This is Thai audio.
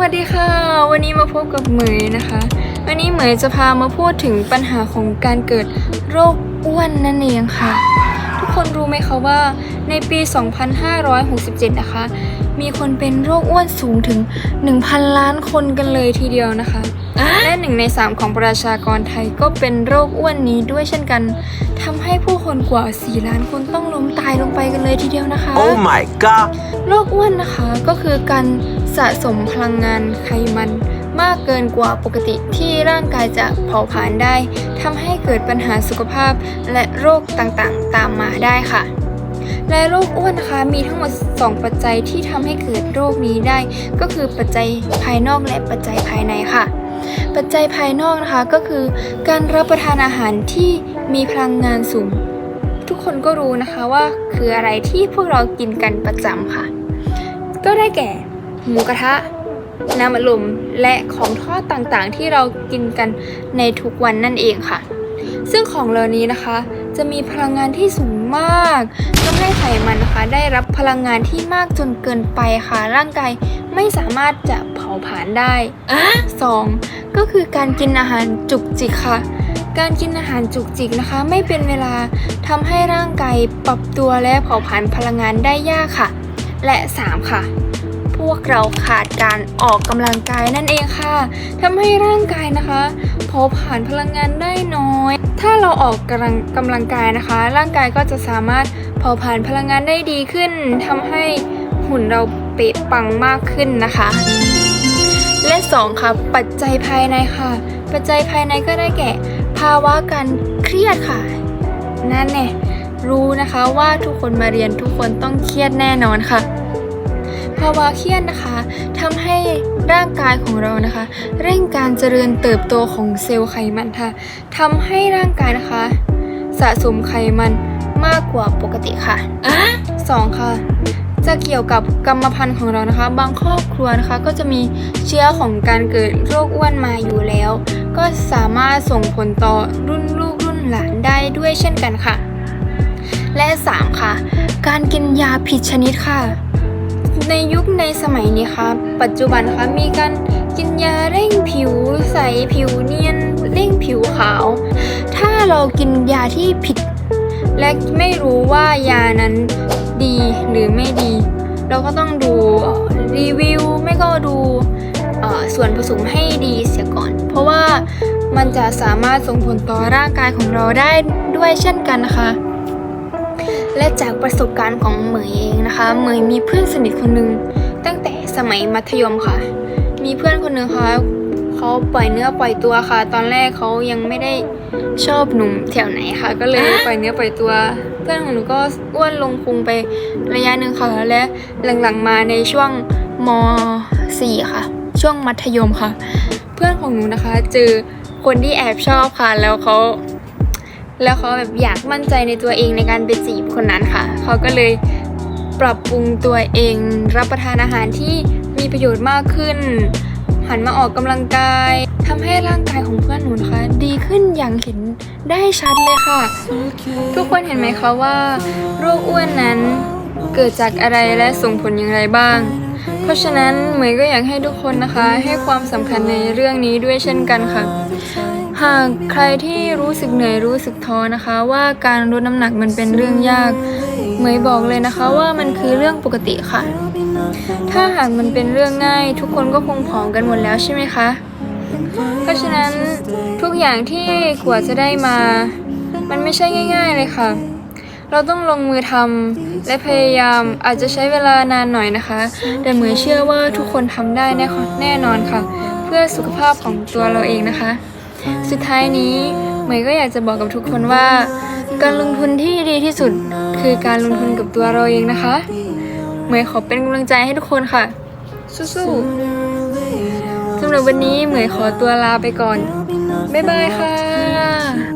วัสดีค่ะ วันนี้มาพบกับเหมยนะคะ วันนี้เหมยจะพามาพูดถึงปัญหาของการเกิดโรคอ้วนนั่นเองค่ะ ทุกคนรู้ไหมคะว่าในปี 2567 นะคะ มีคนเป็นโรคอ้วนสูงถึง 1,000 ล้านคนกันเลยทีเดียวนะคะ และหนึ่งในสามของประชากรไทยก็เป็นโรคอ้วนนี้ด้วยเช่นกันทำให้ผู้คนกว่า 4 ล้านคนต้องล้มตายลงไปกันเลยทีเดียวนะคะ Oh my god โรคอ้วนนะคะก็คือการ สะสมพลังงานไขมันมากเกินกว่าปกติที่ร่างกายจะเผาผลาญได้ทำให้เกิดปัญหาสุขภาพและโรคต่างๆ ตามมาได้ค่ะ และโรคอ้วนนะคะมีทั้งหมด 2 ปัจจัยที่ทำให้เกิดโรคนี้ได้ ก็คือปัจจัยภายนอกและปัจจัยภายในค่ะ ปัจจัยภายนอกนะคะก็คือ การรับประทานอาหารที่มีพลังงานสูง ทุกคนก็รู้นะคะว่าคืออะไรที่พวกเรากินกันประจำค่ะ ก็ได้แก่ หมูกระทะ น้ำอัดลมและของทอดต่างๆ ที่เรากินกันในทุกวันนั่นเองค่ะ ซึ่งของเหล่านี้นะคะ จะมีพลังงานที่สูงมากทำให้ไขมันนะคะ ได้รับพลังงานที่มากจนเกินไปค่ะ ร่างกายไม่สามารถจะเผาผลาญได้อะสองก็คือการกินอาหารจุกจิกค่ะการกินอาหารจุกจิกนะคะ ไม่เป็นเวลาทำให้ร่างกายปรับตัวและเผาผลาญพลังงานได้ยากค่ะ และ 3 ค่ะ พวกเราขาดการออกกำลังกายนั่นเองค่ะทำให้ร่างกายนะคะเผาผลาญพลังงานได้น้อย ถ้าเราออกกำลังกำลังกายนะคะ ร่างกายก็จะสามารถเผาผลาญพลังงานได้ดีขึ้นทำให้หุ่นเราเป๊ะปังมากขึ้นนะคะ และ2ค่ะปัจจัยภายในค่ะ ปัจจัยภายในก็ได้แก่ ภาวะการเครียดค่ะ นั่นเนี่ยรู้นะคะว่าทุกคนมาเรียนทุกคนต้องเครียดแน่นอนค่ะ ภาวะเครียดนะคะทำให้ร่างกายของเรานะคะ เร่งการเจริญเติบโตของเซลล์ไขมันค่ะทำให้ร่างกายนะคะ สะสมไขมันมากกว่าปกติค่ะอะสองค่ะ จะเกี่ยวกับกรรมพันธุ์ของเรานะคะ บางครอบครัวนะคะ ก็จะมีเชื้อของการเกิดโรคอ้วนมาอยู่แล้ว ก็สามารถส่งผลต่อรุ่นลูกรุ่นหลานได้ด้วยเช่นกันค่ะ และ 3 ค่ะ การกินยาผิดชนิดค่ะ ในยุคในสมัยนี้ค่ะปัจจุบันนะคะมีการกินยาเร่งผิวใสผิวเนียนเร่งผิวขาว ถ้าเรากินยาที่ผิด และไม่รู้ว่ายานั้นดีหรือไม่ดี เราก็ต้องดูรีวิวไม่ก็ดูส่วนผสมให้ดีเสียก่อน เพราะว่ามันจะสามารถส่งผลต่อร่างกายของเราได้ด้วยเช่นกันนะคะ และจากประสบการณ์ของเหมยเองนะคะ เหมยมีเพื่อนสนิทคนหนึ่งตั้งแต่สมัยมัธยมค่ะ มีเพื่อนคนหนึ่งค่ะเขาปล่อยเนื้อปล่อยตัวค่ะ ตอนแรกเขายังไม่ได้ชอบหนุ่มแถวไหนค่ะ ก็เลยปล่อยเนื้อปล่อยตัว เพื่อนของหนูก็อ้วนลงพุงไประยะหนึ่งค่ะและหลังๆมาในช่วงม .4 ค่ะ ช่วงมัธยมค่ะ เพื่อนของหนูนะคะเจอคนที่แอบชอบค่ะแล้วเขา แล้วเขาแบบอยากมั่นใจในตัวเองในการไปจีบคนนั้นค่ะ เขาก็เลยปรับปรุงตัวเองรับประทานอาหารที่มีประโยชน์มากขึ้น หันมาออกกำลังกายทำให้ร่างกายของเพื่อนหนูนะคะ ดีขึ้นอย่างเห็นได้ชัดเลยค่ะ ทุกคนเห็นไหมคะว่า โรคอ้วนนั้นเกิดจากอะไรและส่งผลอย่างไรบ้าง เพราะฉะนั้นเหมยก็อยากให้ทุกคนนะคะ ให้ความสำคัญในเรื่องนี้ด้วยเช่นกันค่ะ หากใครที่รู้สึกเหนื่อยรู้สึกท้อนะคะ ว่าการลดน้ำหนักมันเป็นเรื่องยากเหมยบอกเลยนะคะว่ามันคือเรื่องปกติค่ะ ถ้าหากมันเป็นเรื่องง่าย ทุกคนก็คงผอมกันหมดแล้วใช่ไหมคะ เพราะฉะนั้นทุกอย่างที่กว่าจะได้มา มันไม่ใช่ง่าย ๆเลยค่ะ เราต้องลงมือทำและพยายามอาจจะใช้เวลานานหน่อยนะคะ แต่เหมยเชื่อว่าทุกคนทำได้แน่แน่นอนค่ะ เพื่อสุขภาพของตัวเราเองนะคะ สุดท้ายนี้เหมยก็อยากจะบอกกับทุกคนว่า การลงทุนที่ดีที่สุดคือการลงทุนกับตัวเราเองนะคะ เหมยขอเป็นกำลังใจให้ทุกคนค่ะ สู้ๆสำหรับวันนี้เหมยขอตัวลาไปก่อน บ๊ายบายค่ะ